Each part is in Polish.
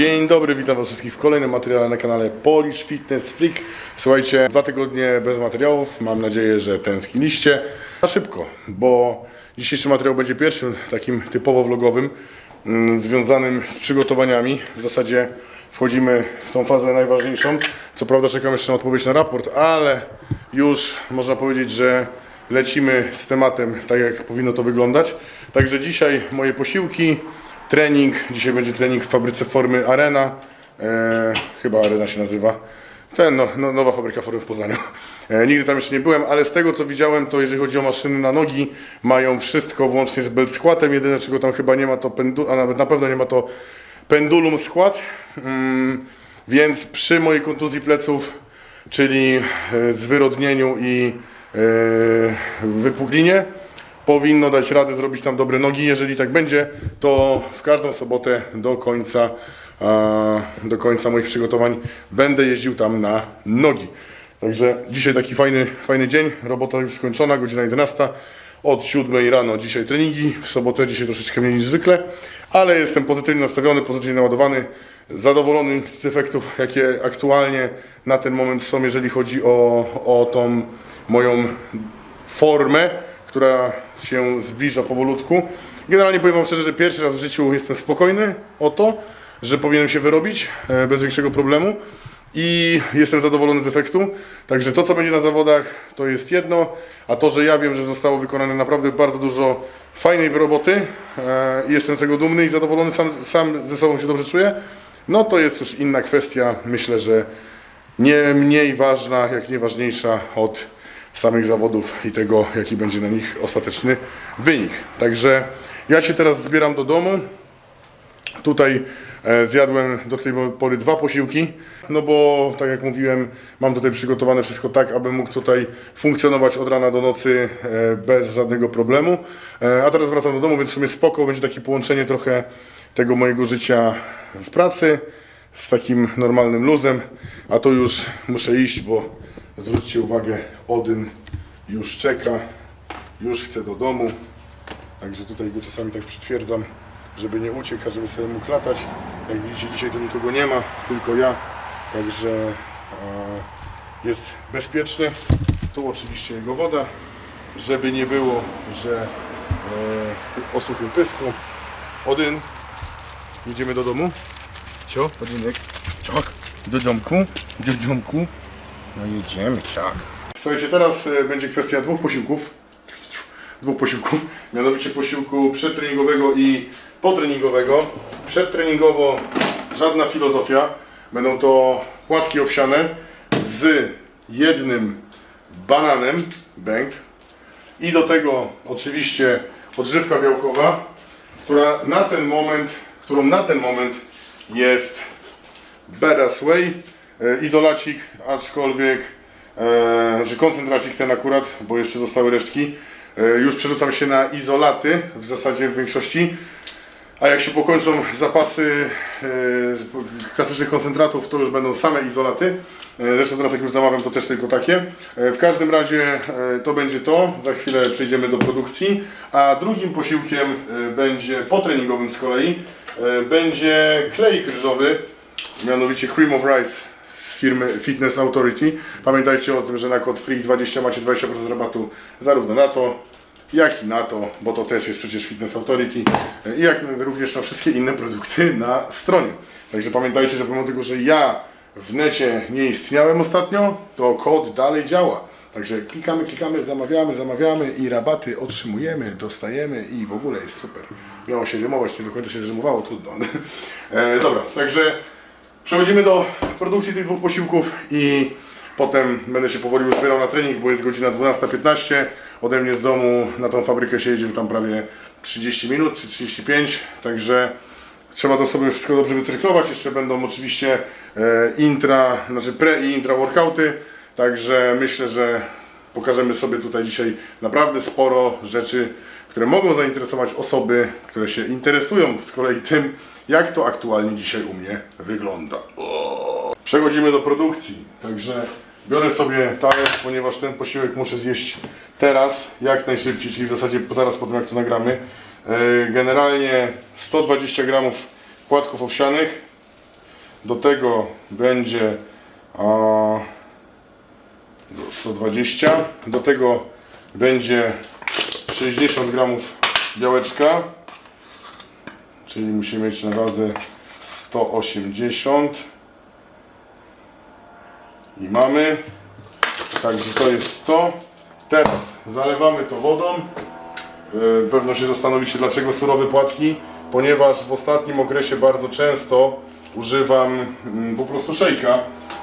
Dzień dobry, witam Was wszystkich w kolejnym materiale na kanale Polish Fitness Freak. Słuchajcie, dwa tygodnie bez materiałów, mam nadzieję, że tęskniliście. Na szybko, bo dzisiejszy materiał będzie pierwszym takim typowo vlogowym, mm, związanym z przygotowaniami. W zasadzie wchodzimy w tą fazę najważniejszą. Co prawda czekam jeszcze na odpowiedź na raport, ale już można powiedzieć, że lecimy z tematem tak, jak powinno to wyglądać. Także dzisiaj moje posiłki, trening. Dzisiaj będzie trening w fabryce formy Arena. E, chyba Arena się nazywa. Ten, no, no, nowa fabryka formy w Poznaniu. E, nigdy tam jeszcze nie byłem, ale z tego co widziałem, to jeżeli chodzi o maszyny na nogi, mają wszystko włącznie z belt składem. Jedyne czego tam chyba nie ma to pendu, a nawet na pewno nie ma to pendulum skład. Mm, więc przy mojej kontuzji pleców, czyli e, zwyrodnieniu i e, wypuklinie, powinno dać radę zrobić tam dobre nogi. Jeżeli tak będzie, to w każdą sobotę do końca, do końca moich przygotowań będę jeździł tam na nogi. Także dzisiaj taki fajny, fajny dzień, robota już skończona, godzina 11. Od 7 rano dzisiaj treningi, w sobotę dzisiaj troszeczkę mniej niż zwykle, ale jestem pozytywnie nastawiony, pozytywnie naładowany, zadowolony z efektów, jakie aktualnie na ten moment są, jeżeli chodzi o, o tą moją formę, która się zbliża powolutku. Generalnie powiem Wam szczerze, że pierwszy raz w życiu jestem spokojny o to, że powinienem się wyrobić e, bez większego problemu i jestem zadowolony z efektu. Także to, co będzie na zawodach, to jest jedno, a to, że ja wiem, że zostało wykonane naprawdę bardzo dużo fajnej roboty e, i jestem z tego dumny i zadowolony, sam, sam ze sobą się dobrze czuję, no to jest już inna kwestia. Myślę, że nie mniej ważna, jak nie ważniejsza od samych zawodów i tego, jaki będzie na nich ostateczny wynik. Także ja się teraz zbieram do domu. Tutaj e, zjadłem do tej pory dwa posiłki, no bo tak jak mówiłem, mam tutaj przygotowane wszystko tak, aby mógł tutaj funkcjonować od rana do nocy e, bez żadnego problemu. E, a teraz wracam do domu, więc w sumie spoko, będzie takie połączenie trochę tego mojego życia w pracy z takim normalnym luzem, a to już muszę iść, bo zwróćcie uwagę, Odyn już czeka, już chce do domu. Także tutaj go czasami tak przytwierdzam, żeby nie uciekł, a żeby sobie mógł latać. Jak widzicie, dzisiaj tu nikogo nie ma, tylko ja. Także jest bezpieczny. Tu oczywiście jego woda, żeby nie było, że e, o suchym pysku. Odyn, jedziemy do domu. Cio, Odynek, ciak, do domku, do domku. No jedziemy, ciak. Słuchajcie, teraz e, będzie kwestia dwóch posiłków. Dwóch posiłków, mianowicie posiłku przedtreningowego i potreningowego. Przedtreningowo żadna filozofia. Będą to płatki owsiane z jednym bananem, bęk. I do tego oczywiście odżywka białkowa, która na ten moment, którą na ten moment jest Badass Way, izolacik, aczkolwiek, e, że koncentracik ten akurat, bo jeszcze zostały resztki, e, już przerzucam się na izolaty, w zasadzie w większości, a jak się pokończą zapasy e, klasycznych koncentratów, to już będą same izolaty. E, Zresztą teraz jak już zamawiam, to też tylko takie. E, W każdym razie e, to będzie to. Za chwilę przejdziemy do produkcji. A drugim posiłkiem e, będzie potreningowym z kolei e, będzie klej ryżowy, mianowicie Cream of Rice firmy Fitness Authority. Pamiętajcie o tym, że na kod FREAK20 macie 20% rabatu zarówno na to, jak i na to, bo to też jest przecież Fitness Authority, jak również na wszystkie inne produkty na stronie. Także pamiętajcie, że pomimo tego, że ja w necie nie istniałem ostatnio, to kod dalej działa. Także klikamy, klikamy, zamawiamy, zamawiamy i rabaty otrzymujemy, dostajemy i w ogóle jest super. Miało się rymować, nie do końca się zrymowało, trudno. E, dobra, także przechodzimy do produkcji tych dwóch posiłków i potem będę się powoli już zbierał na trening, bo jest godzina 12.15. Ode mnie z domu na tą fabrykę się jedzie tam prawie 30 minut czy 35, także trzeba to sobie wszystko dobrze wycyrklować. Jeszcze będą oczywiście e, intra, znaczy pre i intra workouty, także myślę, że pokażemy sobie tutaj dzisiaj naprawdę sporo rzeczy, które mogą zainteresować osoby, które się interesują z kolei tym, jak to aktualnie dzisiaj u mnie wygląda. Przechodzimy do produkcji, także biorę sobie talerz, ponieważ ten posiłek muszę zjeść teraz, jak najszybciej, czyli w zasadzie zaraz po tym jak to nagramy. E, Generalnie 120 gramów płatków owsianych, do tego będzie a, 120, do tego będzie 60 gramów białeczka, czyli musimy mieć na wadze 180 i mamy, także to jest to. Teraz zalewamy to wodą. Yy, Pewno się zastanowicie dlaczego surowe płatki, ponieważ w ostatnim okresie bardzo często używam mm, po prostu szejka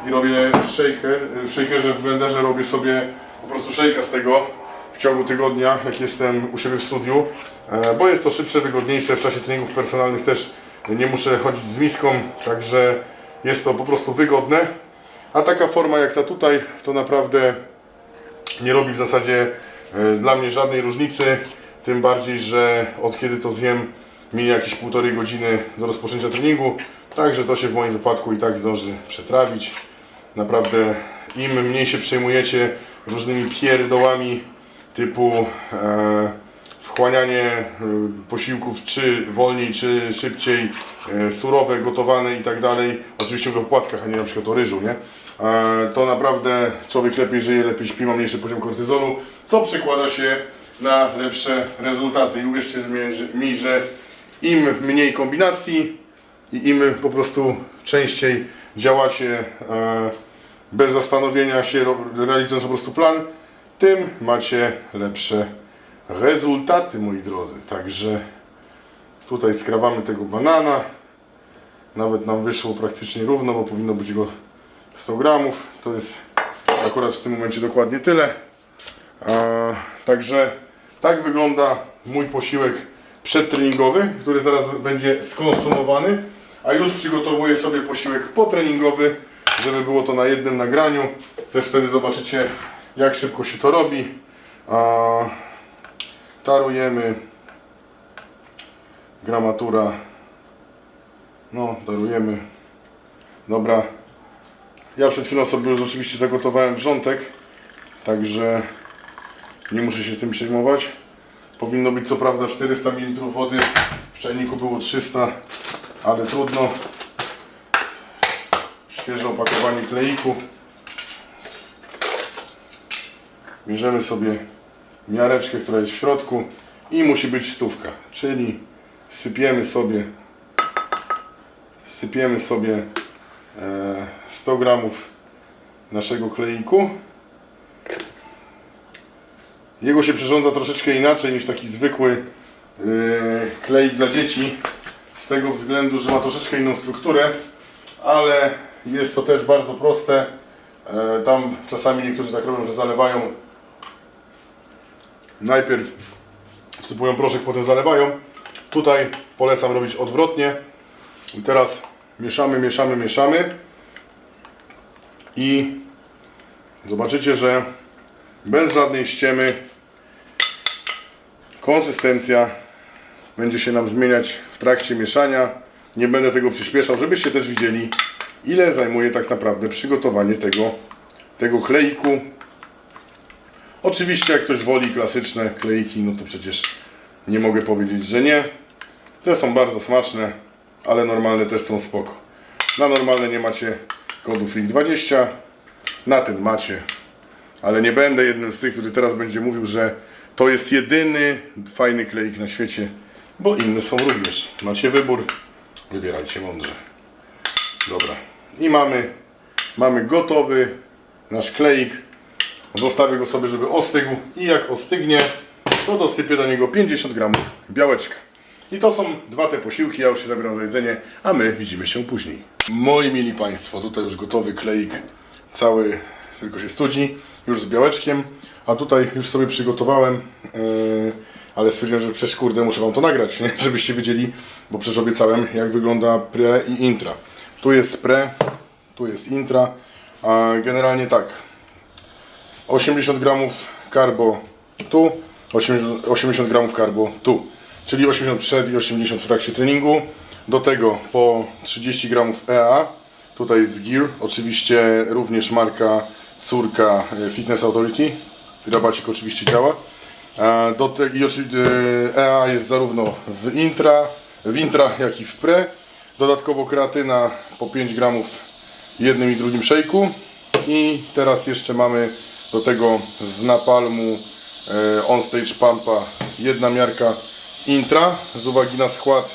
i robię shaker, w shakerze w blenderze robię sobie po prostu szejka z tego w ciągu tygodnia, jak jestem u siebie w studiu, e, bo jest to szybsze, wygodniejsze, w czasie treningów personalnych też nie muszę chodzić z miską, także jest to po prostu wygodne. A taka forma jak ta tutaj, to naprawdę nie robi w zasadzie e, dla mnie żadnej różnicy. Tym bardziej, że od kiedy to zjem, minie jakieś półtorej godziny do rozpoczęcia treningu. Także to się w moim wypadku i tak zdąży przetrawić. Naprawdę im mniej się przejmujecie różnymi pierdołami typu e, wchłanianie e, posiłków czy wolniej, czy szybciej, e, surowe, gotowane i tak dalej. Oczywiście w opłatkach, a nie na przykład o ryżu, nie? E, to naprawdę człowiek lepiej żyje, lepiej śpi, ma mniejszy poziom kortyzolu, co przekłada się na lepsze rezultaty. I uwierzcie mi, że- im mniej kombinacji i im po prostu częściej działacie e, bez zastanowienia się, realizując po prostu plan, tym macie lepsze rezultaty, moi drodzy. Także tutaj skrawamy tego banana. Nawet nam wyszło praktycznie równo, bo powinno być go 100 gramów. To jest akurat w tym momencie dokładnie tyle. Także tak wygląda mój posiłek przedtreningowy, który zaraz będzie skonsumowany, a już przygotowuję sobie posiłek potreningowy, żeby było to na jednym nagraniu. Też wtedy zobaczycie, jak szybko się to robi. Tarujemy gramatura. No, darujemy. Dobra. Ja przed chwilą sobie już oczywiście zagotowałem wrzątek, także nie muszę się tym przejmować. Powinno być co prawda 400 ml wody, w czajniku było 300, ale trudno. Świeże opakowanie kleiku. Bierzemy sobie miareczkę, która jest w środku i musi być stówka, czyli sypiemy sobie sypiemy sobie e, 100 gramów naszego kleiku. Jego się przyrządza troszeczkę inaczej niż taki zwykły yy, kleik dla dzieci. Z tego względu, że ma troszeczkę inną strukturę, ale jest to też bardzo proste. E, tam czasami niektórzy tak robią, że zalewają najpierw wsypują proszek, potem zalewają. Tutaj polecam robić odwrotnie. I teraz mieszamy, mieszamy, mieszamy. I zobaczycie, że bez żadnej ściemy konsystencja będzie się nam zmieniać w trakcie mieszania. Nie będę tego przyspieszał, żebyście też widzieli, ile zajmuje tak naprawdę przygotowanie tego, tego kleiku. Oczywiście, jak ktoś woli klasyczne kleiki, no to przecież nie mogę powiedzieć, że nie. Te są bardzo smaczne, ale normalne też są spoko. Na normalne nie macie kodu FREAK20, na ten macie. Ale nie będę jednym z tych, który teraz będzie mówił, że to jest jedyny fajny kleik na świecie, bo inne są również. Macie wybór, wybierajcie mądrze. Dobra. I mamy, mamy gotowy nasz kleik. Zostawię go sobie, żeby ostygł i jak ostygnie, to dosypię do niego 50 gramów białeczka. I to są dwa te posiłki, ja już się zabieram za jedzenie, a my widzimy się później. Moi mili Państwo, tutaj już gotowy kleik, cały tylko się studzi, już z białeczkiem, a tutaj już sobie przygotowałem, yy, ale stwierdziłem, że przecież kurde muszę Wam to nagrać, nie? żebyście wiedzieli, bo przecież obiecałem jak wygląda pre i intra. Tu jest pre, tu jest intra, a generalnie tak, 80 gramów karbo tu, 80, 80 gramów karbo tu, czyli 80 przed i 80 w trakcie treningu. Do tego po 30 gramów EA, tutaj jest Gear, oczywiście również marka córka e, Fitness Authority, rabacik oczywiście działa. A Do te, i oczywiście e, EA jest zarówno w intra, w intra jak i w pre. Dodatkowo kreatyna po 5 gramów w jednym i drugim szejku. I teraz jeszcze mamy do tego z napalmu e, Onstage Pumpa jedna miarka intra. Z uwagi na skład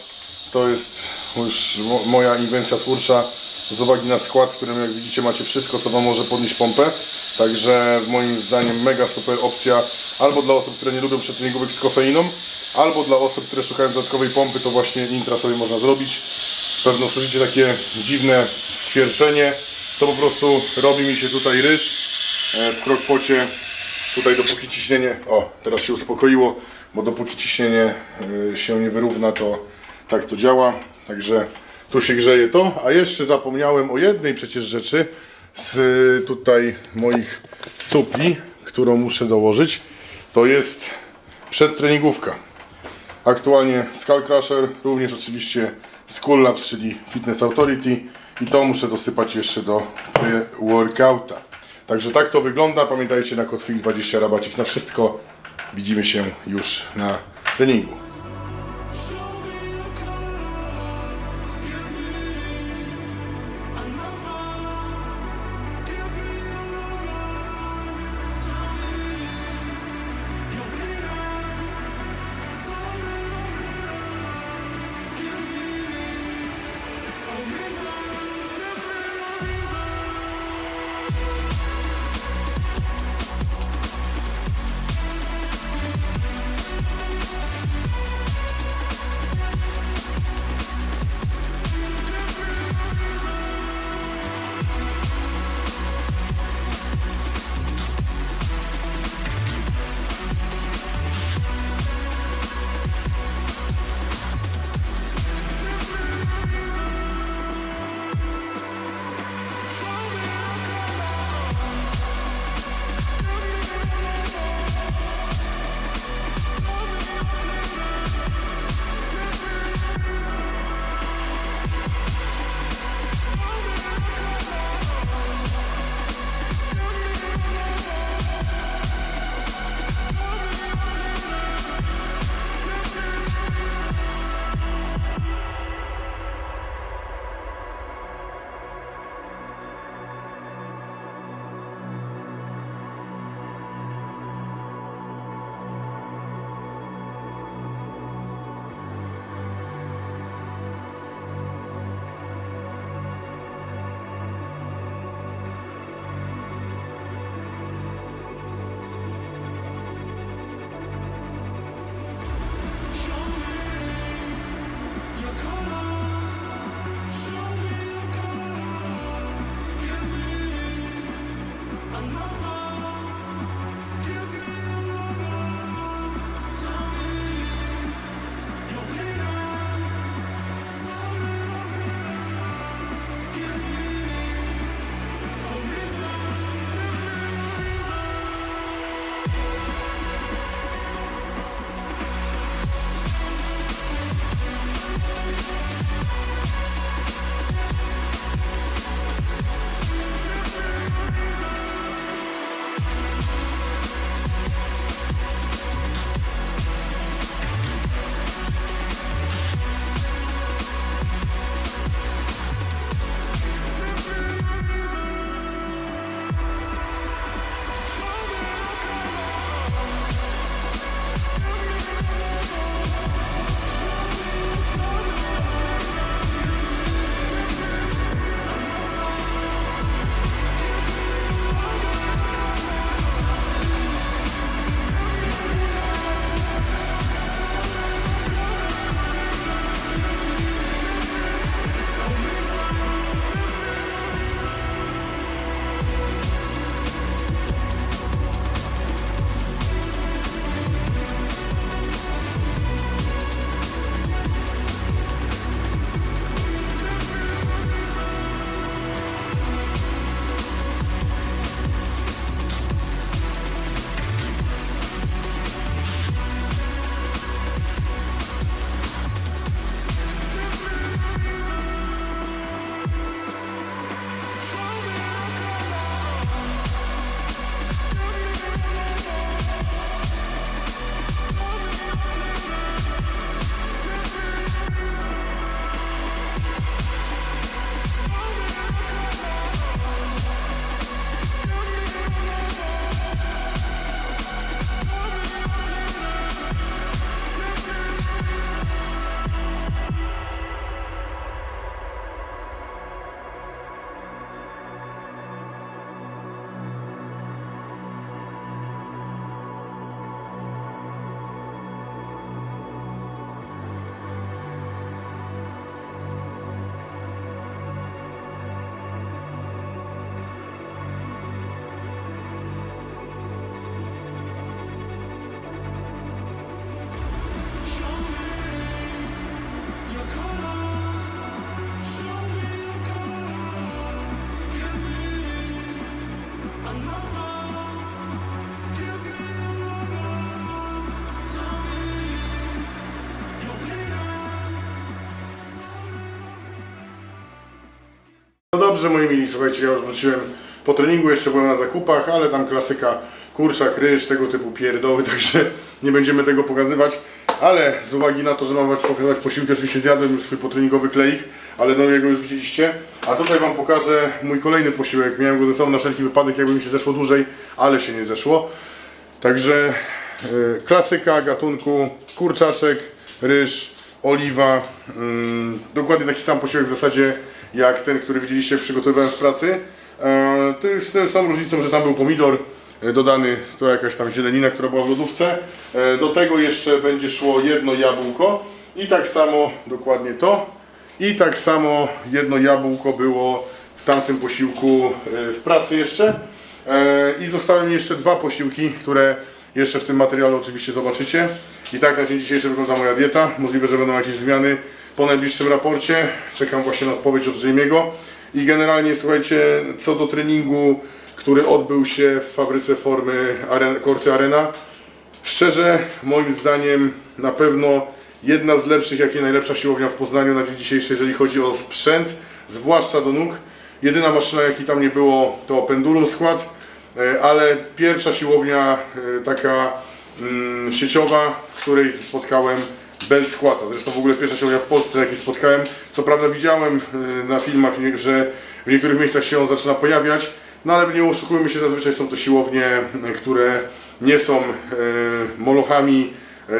to jest już mo- moja inwencja twórcza. Z uwagi na skład, w którym jak widzicie macie wszystko co Wam może podnieść pompę. Także moim zdaniem mega super opcja albo dla osób, które nie lubią przetreningówek z kofeiną, albo dla osób, które szukają dodatkowej pompy, to właśnie intra sobie można zrobić. Pewno słyszycie takie dziwne skwierczenie. To po prostu robi mi się tutaj ryż w krokpocie. Tutaj dopóki ciśnienie, o teraz się uspokoiło, bo dopóki ciśnienie e, się nie wyrówna, to tak to działa. Także tu się grzeje to. A jeszcze zapomniałem o jednej przecież rzeczy z e, tutaj moich supli, którą muszę dołożyć. To jest przedtreningówka. Aktualnie Skull Crusher, również oczywiście Skull Labs, czyli Fitness Authority i to muszę dosypać jeszcze do workouta. Także tak to wygląda. Pamiętajcie na kod FIT20 rabacik na wszystko. Widzimy się już na treningu. Dobrze moi mili, słuchajcie, ja już wróciłem po treningu, jeszcze byłem na zakupach, ale tam klasyka kurczak, ryż, tego typu pierdoły, także nie będziemy tego pokazywać. Ale z uwagi na to, że mam wam pokazywać posiłki, oczywiście zjadłem już swój potreningowy kleik, ale no jego już widzieliście. A tutaj wam pokażę mój kolejny posiłek. Miałem go ze sobą na wszelki wypadek, jakby mi się zeszło dłużej, ale się nie zeszło. Także y, klasyka gatunku kurczaczek, ryż, oliwa. ym, dokładnie taki sam posiłek w zasadzie jak ten, który widzieliście, przygotowywałem w pracy. E, to jest z tą samą różnicą, że tam był pomidor e, dodany, to jakaś tam zielenina, która była w lodówce. E, do tego jeszcze będzie szło jedno jabłko i tak samo dokładnie to. I tak samo jedno jabłko było w tamtym posiłku w pracy jeszcze. I zostały mi jeszcze dwa posiłki, które jeszcze w tym materiale oczywiście zobaczycie. I tak na dzień dzisiejszy wygląda moja dieta. Możliwe, że będą jakieś zmiany po najbliższym raporcie. Czekam właśnie na odpowiedź od Jamie'ego. I generalnie słuchajcie, co do treningu, który odbył się w fabryce formy Korty Arena. Szczerze, moim zdaniem na pewno jedna z lepszych, jak nie najlepsza siłownia w Poznaniu na dzień dzisiejszy, jeżeli chodzi o sprzęt, zwłaszcza do nóg. Jedyna maszyna, jakiej tam nie było, to pendulum skład, e, ale pierwsza siłownia e, taka mm, sieciowa, w której spotkałem bel składa. Zresztą w ogóle pierwsza siłownia w Polsce, jakiej spotkałem. Co prawda widziałem e, na filmach, że w niektórych miejscach się on zaczyna pojawiać, no ale nie oszukujmy się, zazwyczaj są to siłownie, e, które nie są e, molochami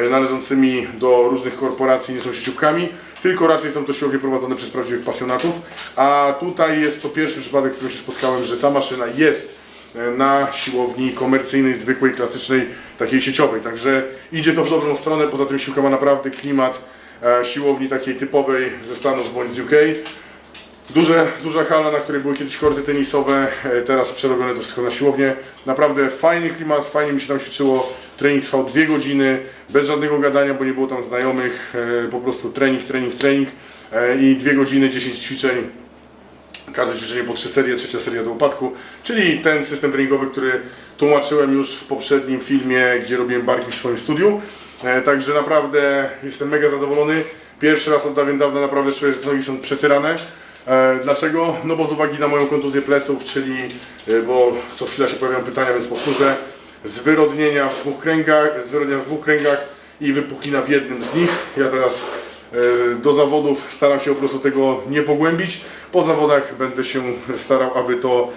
należącymi do różnych korporacji, nie są sieciówkami, tylko raczej są to siłownie prowadzone przez prawdziwych pasjonatów. A tutaj jest to pierwszy przypadek, w którym się spotkałem, że ta maszyna jest na siłowni komercyjnej, zwykłej, klasycznej, takiej sieciowej. Także idzie to w dobrą stronę. Poza tym siłka ma naprawdę klimat e, siłowni takiej typowej ze Stanów bądź z UK. Duże, duża hala, na której były kiedyś korty tenisowe, e, teraz przerobione to wszystko na siłownię. Naprawdę fajny klimat, fajnie mi się tam ćwiczyło. Trening trwał dwie godziny, bez żadnego gadania, bo nie było tam znajomych. e, Po prostu trening, trening, trening i dwie godziny, 10 ćwiczeń. Każde ćwiczenie po trzy serie, trzecia seria do upadku, czyli ten system treningowy, który tłumaczyłem już w poprzednim filmie, gdzie robiłem barki w swoim studiu. E, Także naprawdę jestem mega zadowolony. Pierwszy raz od dawien dawna naprawdę czuję, że te nogi są przetyrane. E, Dlaczego? No bo z uwagi na moją kontuzję pleców, czyli, e, bo co chwila się pojawiają pytania, więc powtórzę, zwyrodnienia w dwóch kręgach, zwyrodnienia w dwóch kręgach i wypuklina w jednym z nich. Ja teraz do zawodów staram się po prostu tego nie pogłębić. Po zawodach będę się starał, aby to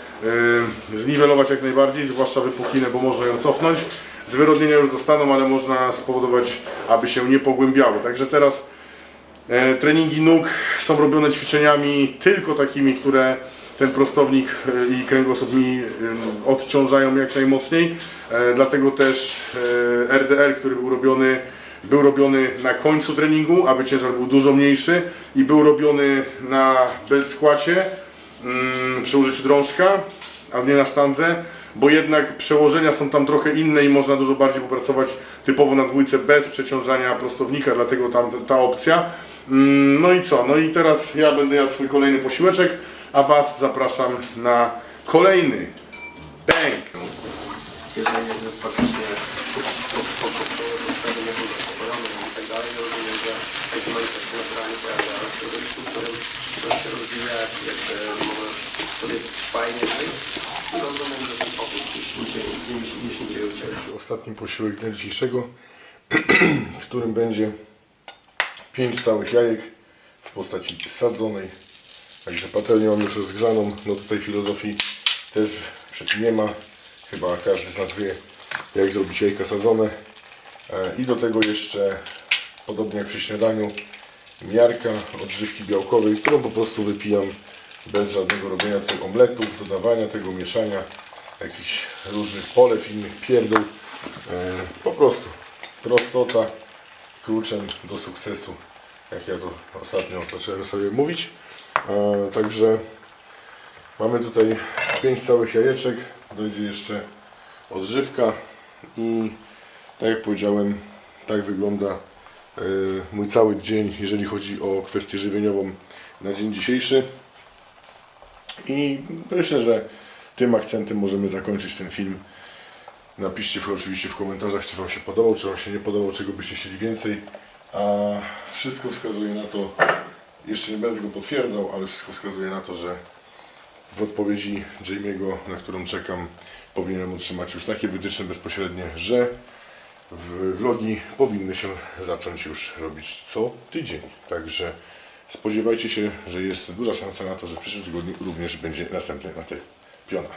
e, zniwelować jak najbardziej, zwłaszcza wypuklinę, bo można ją cofnąć. Zwyrodnienia już zostaną, ale można spowodować, aby się nie pogłębiały. Także teraz E, Treningi nóg są robione ćwiczeniami tylko takimi, które ten prostownik e, i kręgosłup mi e, odciążają jak najmocniej. E, Dlatego też e, RDL, który był robiony, był robiony na końcu treningu, aby ciężar był dużo mniejszy i był robiony na belt skłacie mm, przy użyciu drążka, a nie na sztandze, bo jednak przełożenia są tam trochę inne i można dużo bardziej popracować typowo na dwójce bez przeciążania prostownika, dlatego tam ta- opcja. Mm, No i co? No i teraz ja będę jadł swój kolejny posiłeczek, a Was zapraszam na kolejny bang! Jeżeli faktycznie postawienie dużo pokolone i tak dalej, rozumiem, że się naturalnie w środowisku, w którym to się rozwija, jakby możesz sobie fajnie żyć. Ostatni posiłek dnia dzisiejszego, w którym będzie 5 całych jajek w postaci sadzonej. Także patelnię mam już rozgrzaną. No tutaj filozofii też nie ma. Chyba każdy z nas wie, jak zrobić jajka sadzone. E, I do tego jeszcze, podobnie jak przy śniadaniu, miarka odżywki białkowej, którą po prostu wypijam bez żadnego robienia tych omletów, dodawania tego, mieszania jakichś różnych polew, innych pierdół. E, po prostu prostota kluczem do sukcesu, jak ja to ostatnio zacząłem sobie mówić. E, także mamy tutaj 5 całych jajeczek, dojdzie jeszcze odżywka i tak jak powiedziałem, tak wygląda mój cały dzień, jeżeli chodzi o kwestię żywieniową na dzień dzisiejszy. I myślę, że tym akcentem możemy zakończyć ten film. Napiszcie oczywiście w komentarzach, czy Wam się podobał, czy Wam się nie podobał, czego byście chcieli więcej. A wszystko wskazuje na to, jeszcze nie będę tego potwierdzał, ale wszystko wskazuje na to, że w odpowiedzi Jamie'ego, na którą czekam, powinienem otrzymać już takie wytyczne bezpośrednie, że w- vlogi powinny się zacząć już robić co tydzień. Także spodziewajcie się, że jest duża szansa na to, że w przyszłym tygodniu również będzie następny materiał. Piona.